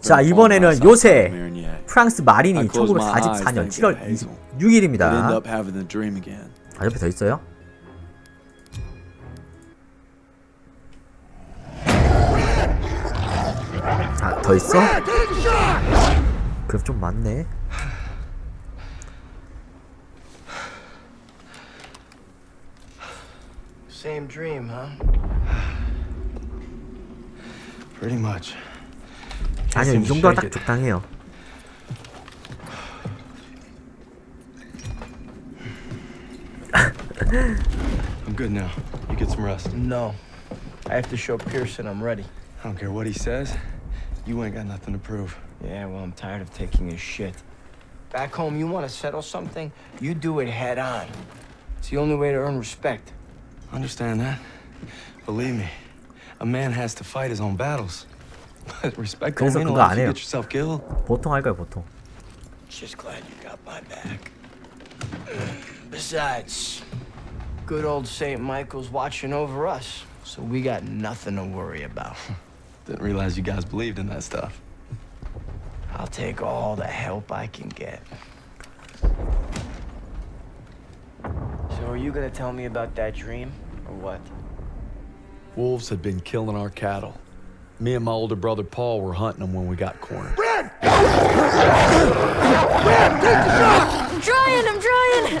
자 이번에는 요새. 프랑스 마린이 I closed my eyes 1944년 thinking 7월 of Hazel. I'd end 26일입니다. up having the dream again. 아 옆에 더 있어요? 아 더 있어? 그럼 좀 많네. Same dream, huh? Pretty much. 아니요 이 정도가 딱 적당해요. I'm good now. You get some rest. No. I have to show Pearson I'm ready. I don't care what he says. You ain't got nothing to prove. Yeah, well, I'm tired of taking his shit. Back home, you want to settle something? You do it head on. It's the only way to earn respect. Understand that? Believe me, a man has to fight his own battles. But respect don't 그래서 mean a 그거 lot 안 if you 해요. get yourself killed. 보통 할까요 보통? Just glad you got my back. Besides, good old St. Michael's watching over us, so we got nothing to worry about. Didn't realize you guys believed in that stuff. I'll take all the help I can get. So, are you gonna tell me about that dream, or what? Wolves had been killing our cattle. Me and my older brother Paul were hunting them when we got cornered. Red! Red! I'm trying, I'm trying.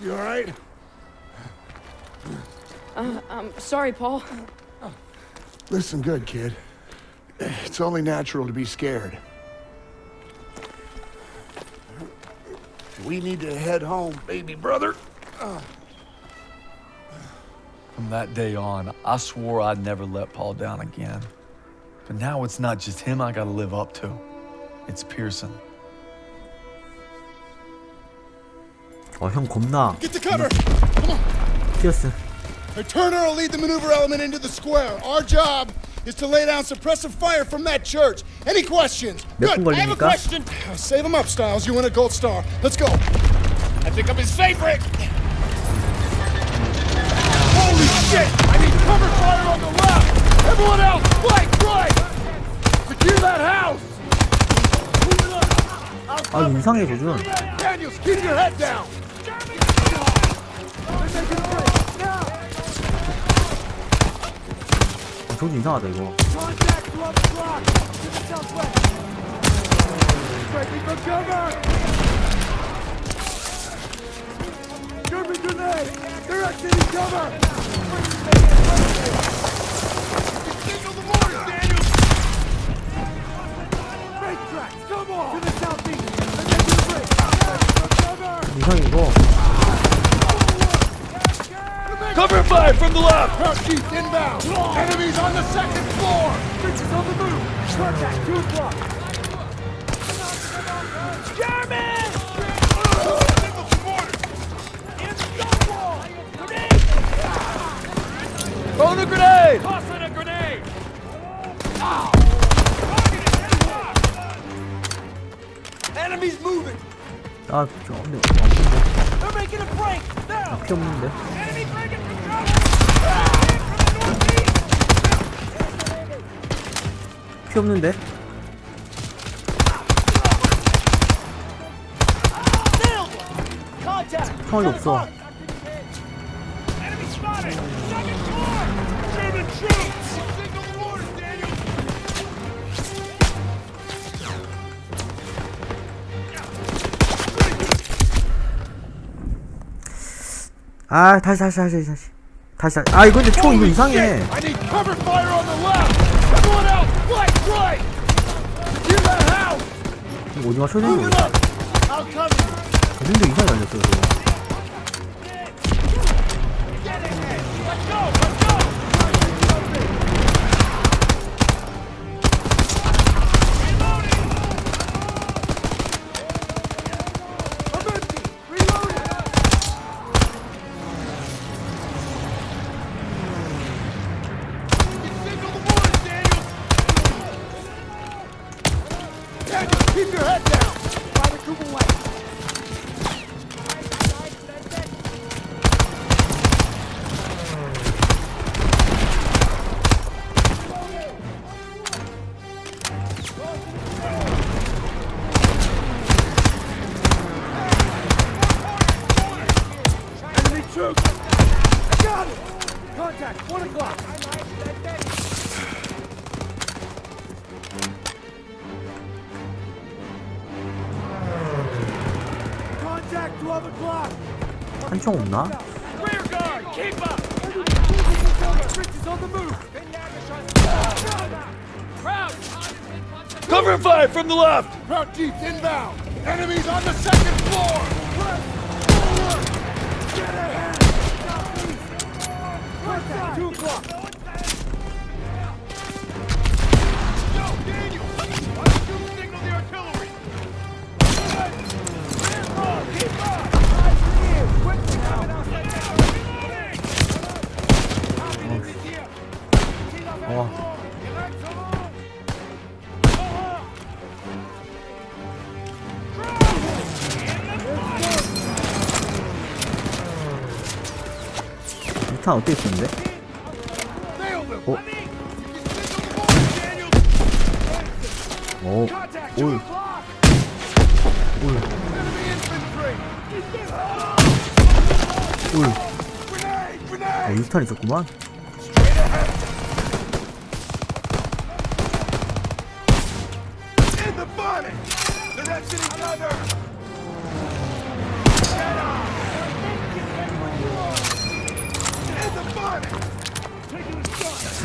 You all right? Uh, I'm sorry, Paul. Listen good, kid. It's only natural to be scared. We need to head home, baby brother. From that day on, I swore I'd never let Paul down again. But now it's not just him I gotta live up to. It's Pearson. 어형 겁나 Get to cover! 피어스. Hey, Turner will lead the maneuver element into the square. Our job is to lay down suppressive fire from that church. Any questions? 몇 Good. 분 I have a 걸립니까? question. Save him up, Styles. You win a gold star. Let's go. I think I'm his favorite. Holy shit! I need cover fire on the left. Everyone else, flank right. Secure that house. Move it up. I'll 아 cover. 이상해 조준. Daniels, keep your head down. 收警到这一波你看你给 Cover fire from the left! Mount inbound! Enemies on the second floor! Fritz is on the move! Contact, 2 o'clock! German! Throwing a grenade! Tossing a grenade! Ow! Enemies moving! Aa, çok They're making a break! Now! Enemy breaking! 피 없는데. 총알이 없어. 아 다시 다시 다시 다시 다시. 아 이거 근데 총 이거 이상해. 이거 오징어 쇼딩 근데 이상이 날렸어요 저거. Keep your head down! To the left. The move! Crouch! Cover fire from the left! Route jeeps inbound! Enemies on the second floor! Get ahead! 2 o'clock! 폭탄 어떻게 쓰는데? 어? 오. 올. 올. 올. 어, 유탄 있었구만.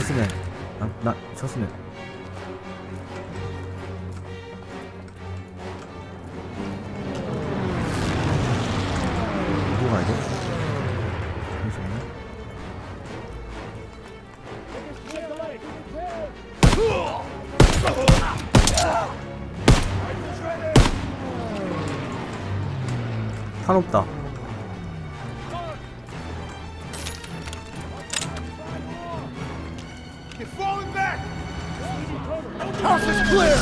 쳤으면, 나, 나 쳤으면. 어디로 가야 돼? 잠시만요. 탄 없다. House is clear!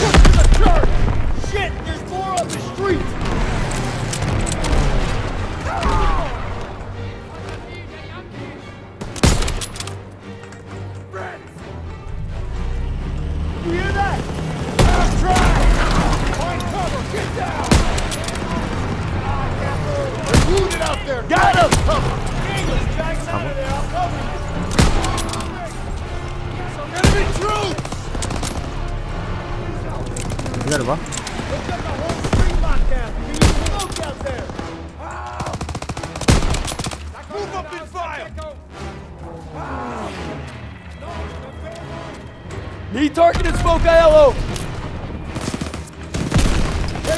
Get to the church! Shit! There's more on the street!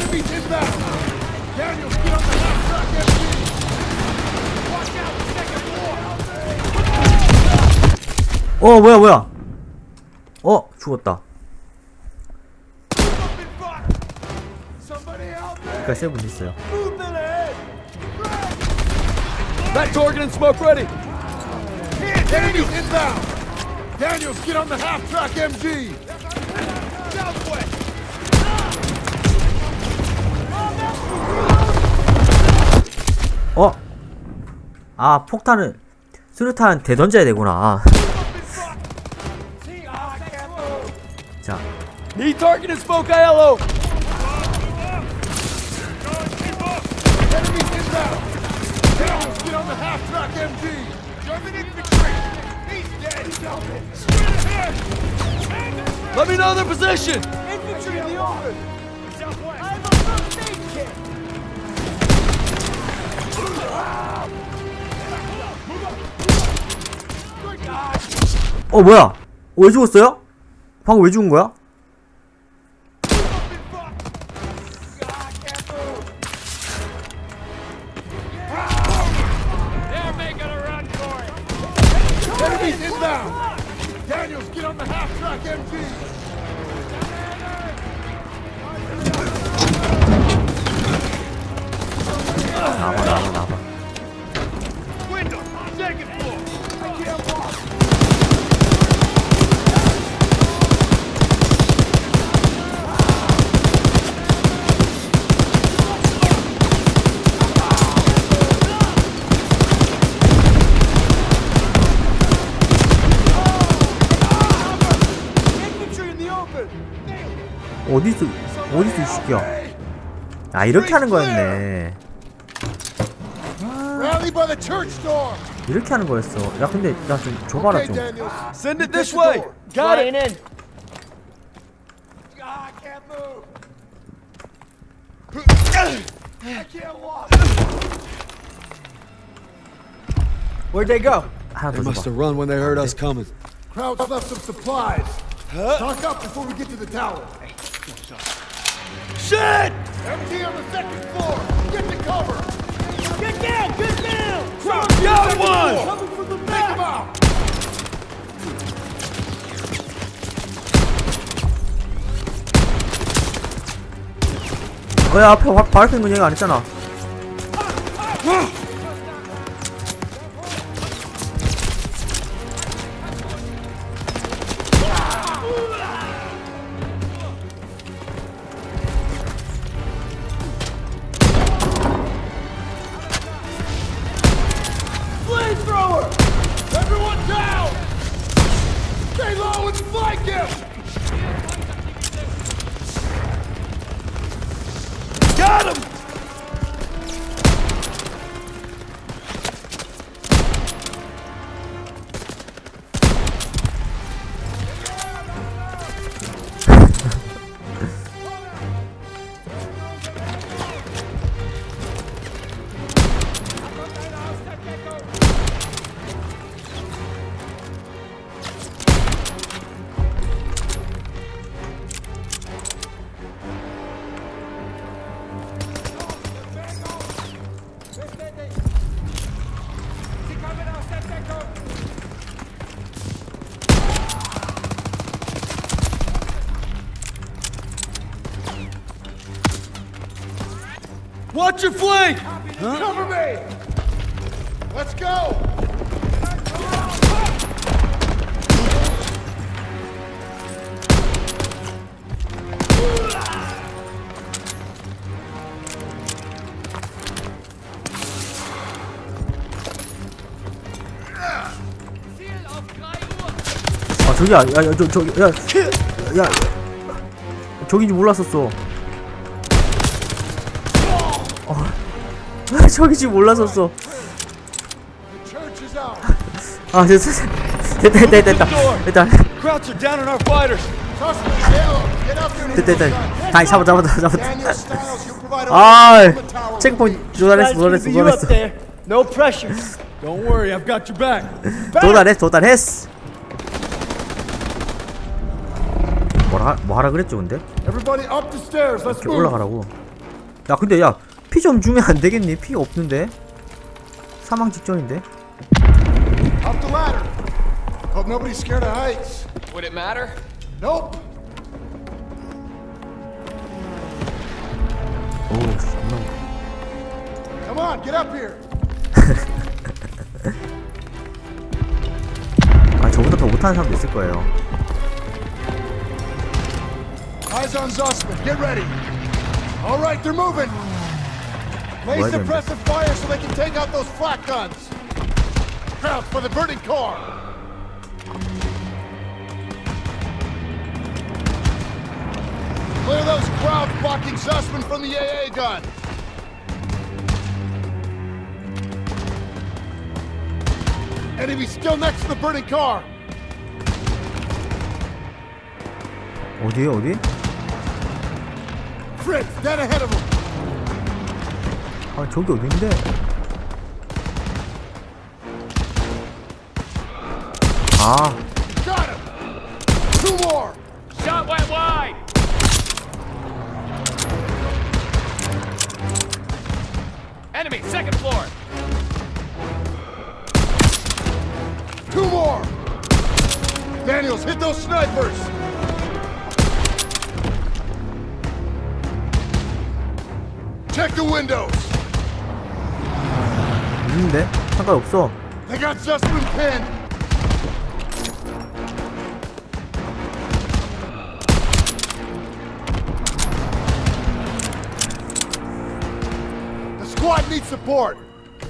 Enemies inbound! Daniels, get on the half track, MG! Watch out, second floor! 어, 뭐야, 뭐야. 어, 죽었다. 그니까 세븐 있어요. Back target and smoke ready! Enemies inbound! Daniels, get on the half track, MG! 어? 아, 폭탄을, 수류탄 대던져야 되구나. 자, Need targeted smoke ILO! Enemies inbound! Daniels, get on the half track, MG! German infantry! He's dead! Straight ahead! Let me know their position! Infantry in the open! Southwest! 어, 뭐야? 왜 죽었어요? 방금 왜 죽은 거야? 어딨어 이 새끼야 아 이렇게 하는 거였네 Rally by the church door. 이렇게 하는 거였어 야 근데 야 좀 줘봐라 Okay, 좀 Daniels. Send it Get this the way. door. Got it. in. Ah, I can't move. I can't walk. Where'd they go? 하나 They 더 must 줘봐 have run when they heard us coming. Crowd's left some supplies. Stock up before we get to the tower. Shit! Empty on the second floor. Get to cover. Get down! Get down! Got one! Coming from the back. Take out. 어야 앞에 바- 바로 문 얘기 안 했잖아 저기야 야 저 저기 야야 저기인지 몰랐었어 어 저기인지 몰랐었어. 아 됐다 됐다 됐다 됐다 됐다 됐다. 다시 잡아 잡아 잡아 잡아 아. 체크포인트 도달했어 도달했어 도달했어 No pressure. Don't worry, I've got your back. 도달했어 도달했어 뭐라 뭐 하라 그랬죠 근데 Everybody up the stairs. Let's 이렇게. 올라가라고 야 근데 야 피 좀 주면 안 되겠니 피 없는데 사망 직전인데 Up the ladder. Hope nobody's scared of heights. Would it matter? Nope. 오 존나 Come on, get up here. 아 저보다 더 못하는 사람도 있을 거예요 Eyes on Zussman. Get ready. All right, they're moving. Lay Right in. suppressive fire so they can take out those flak guns. Crouch for the burning car. Clear those crowds blocking Zussman from the AA gun. Enemy still next to the burning car. 어디에 어디? Fritz, dead ahead of him. 아 저기 어딘데? 아 Got him. Two more. Shot went wide! Enemy, second floor! Two more. Daniels, hit those snipers. Check the windows. 있는데? 상관없어 They got Zussman pinned. The squad needs support.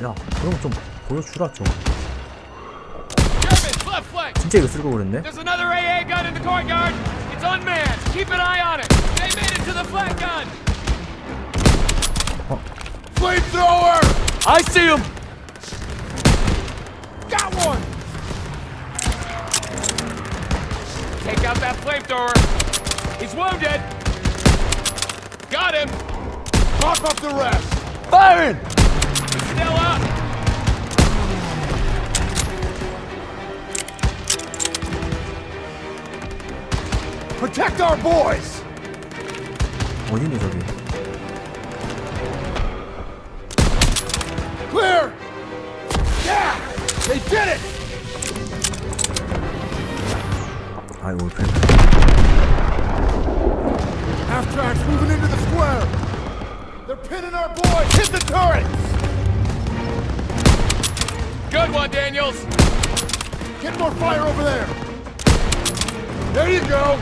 야 그럼 좀 보여주라 좀 Germans, left flank! 진짜 이거 쓸 거 그랬네? There's another AA gun in the courtyard! It's unmanned! Keep an eye on it! They made it to the flank I see him! Got one! Take out that flamethrower. He's wounded. Got him. Pop up the rest! Firing! Still up. Protect our boys! 어딨 Clear! Yeah! They did it! I will finish. Half tracks moving into the square! They're pinning our boys! Hit the turrets! Good one, Daniels! Get more fire over there! There you go!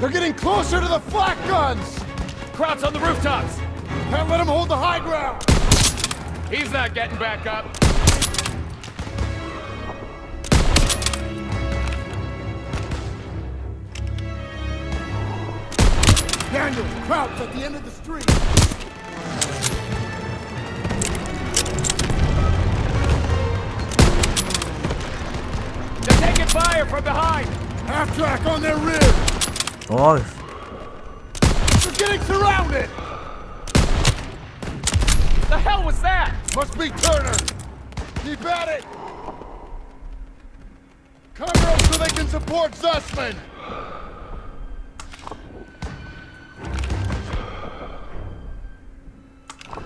They're getting closer to the flak guns! Krauts on the rooftops. Can't let them hold the high ground! He's not getting back up. Daniel, Krauts at the end of the street! They're taking fire from behind. Half track on their rear! 어이 They're getting surrounded! The hell was that? Must be Turner! Keep at it! Cover them so they can support Zussman!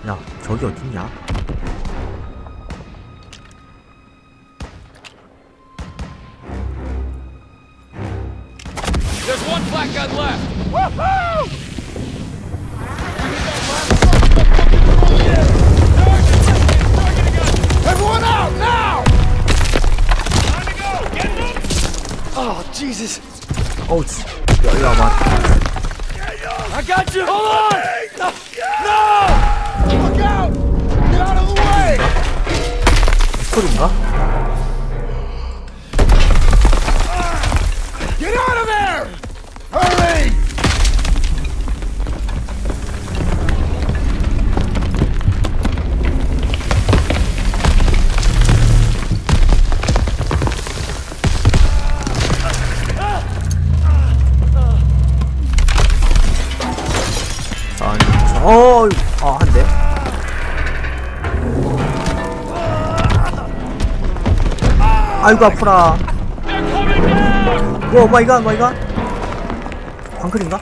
야 저기 어딨냐 There's one black gun left. Everyone Jesus. Oh, ja, ja, man. I got you. Hold on. No. no. Look out. Get out of the way. 소리인가? 아이고 아프라. 오 마이 갓 마이 갓 광클인가?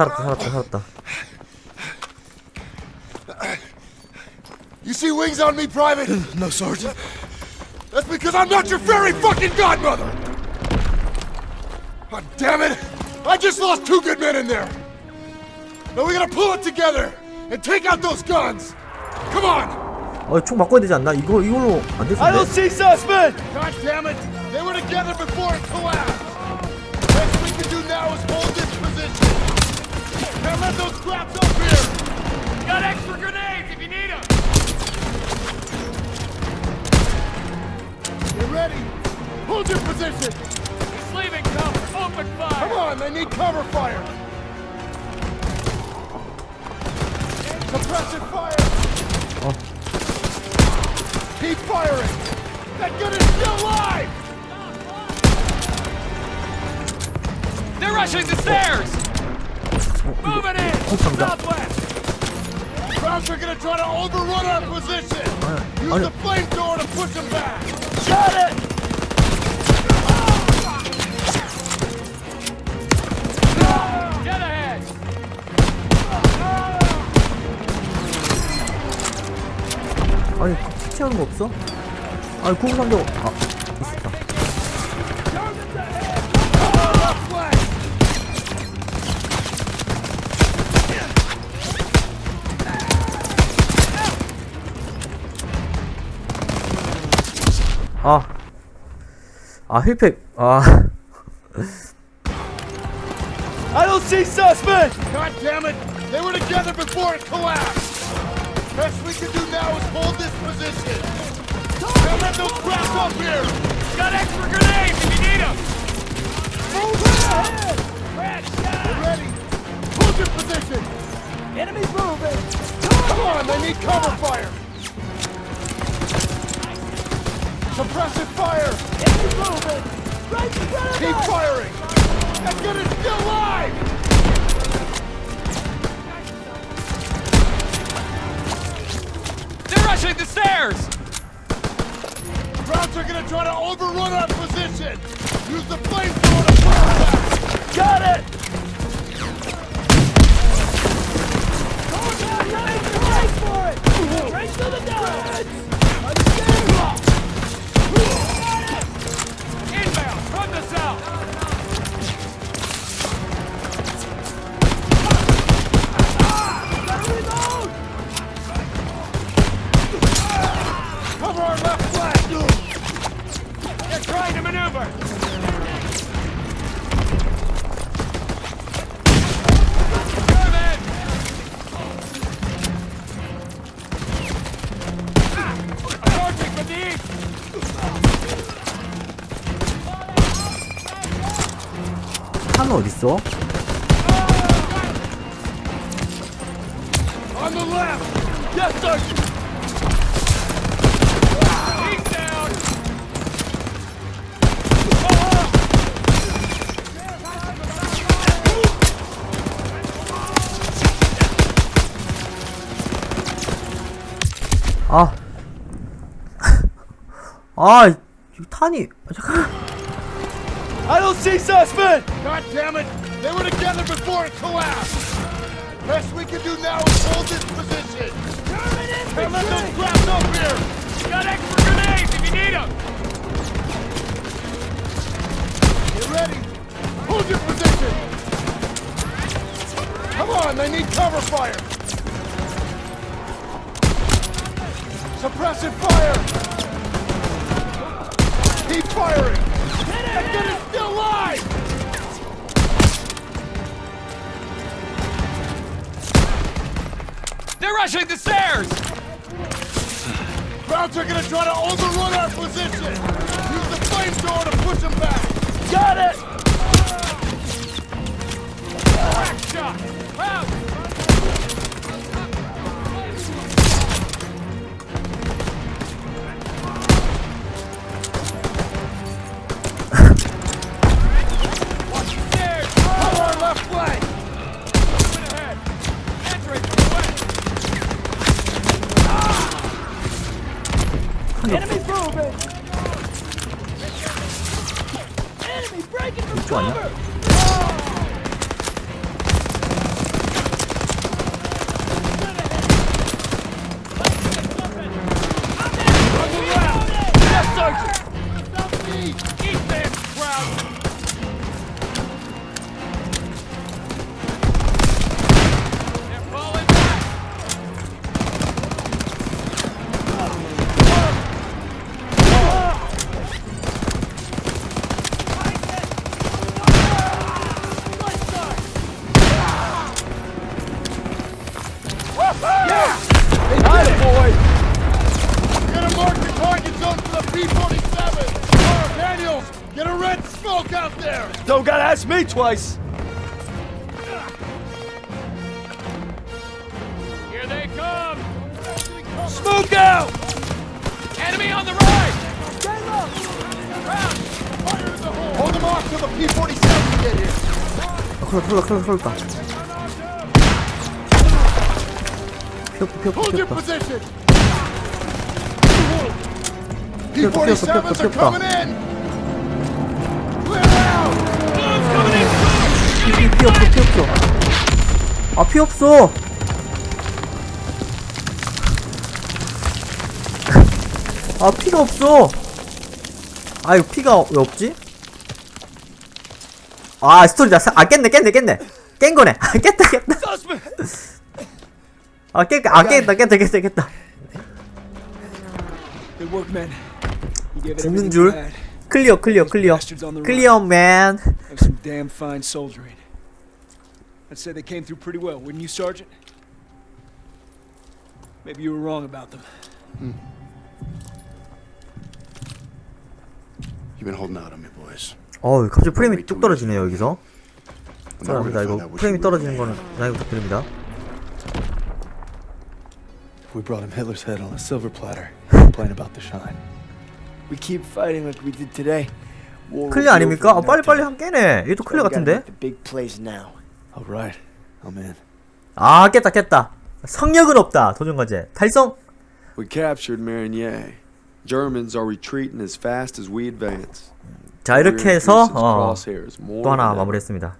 살았다 살았다 살았다 You see wings on me, Private? No, Sergeant. That's because I'm not your fairy fucking godmother! God damn it! I just lost two good men in there! Now we gotta pull it together and take out those guns! Come on! 어총 바꿔야 되지 않나? 이거 이걸로 안 될 I don't 텐데 see Sussman! God damn it! They were together before it collapsed! Can't let those scraps up here! Got extra grenades if you need them. Get ready! Hold your position! He's leaving cover. Open fire! Come on, they need cover fire! Suppressive fire! Keep firing! That gun is still alive! They're rushing the stairs. Southwest. Crowds are gonna try to overrun our position! Use the flamethrower to push them back! Shot it! Get ahead. 아니 피치하는 거 없어? 아니 구급상자 아 아, 힐팩. 아. I don't see suspect! God damn it! They were together before it collapsed! Best we can do now is hold this position! Don't let those crap up here! Got extra grenades if you need them. Move ahead! Get ready! Hold your position! Enemy moving! Come on, they need cover fire! Suppressive fire! Enemy moving! Right in front of Keep firing! That gun is still alive! They're rushing the stairs. Krauts are gonna try to overrun our position! Use the flamethrower to push them back! Got it! 아. 아, 이 탄이. 아, 잠깐. I don't see suspect! God damn it! They were together before it collapsed! Best we can do now is hold this position! Can't let those crap up here! Got extra grenades if you need them. Get ready! Hold your position! Come on, they need cover fire! Suppressive fire! Keep firing! That gun is still alive! They're rushing the stairs. Krauts are gonna try to overrun our position! Use the flamethrower to push them back! Got it! Crack shot. Out. 아니야? ask me twice. Here they come. Smoke out! Enemy on the right. Hold them off till the P-47 get here! 아, 큰일 났다, 큰일 났다, 큰일 났다. 피었다, 피었다, Hold your 피었다. position! 피었다, P-47s 피었다, are 피었다. coming in! 피, 피, 피 없어, 피 없어. 아, 피 없어! 아, 피가 없어! 아, 이거 피가 왜 없지? 아, 스토리다. 사- 아, 깼네, 깼네, 깼네. 깬 거네. 아, 깼다, 깼다. 아, 깼, 아, 깼다, 깼다, 깼다, 깼다. 죽는 줄. 클리어 클리어 클리어. 클리어 맨 I'd say they came through pretty well, wouldn't you, Sergeant? Maybe you were wrong about them. You've been holding out on me, boys. 어우 갑자기 프레임이 뚝 떨어지네요 여기서 죄송합니다 이거 프레임이 떨어지는 거는 양해 부탁드립니다 We brought him Hitler's head on a silver platter. Complain about the shine. We keep fighting like we did today. 클리어 아닙니까? 아 over in no 빨리 빨리 time. 한 깨네 얘도 클리어 같은데? The big plays now. All right. I'm in. 아 깼다 깼다 성력은 없다 도전 과제 달성 We captured Marigny. Germans are retreating as fast as we advance. 자 이렇게 해서 어, 또 하나. 마무리했습니다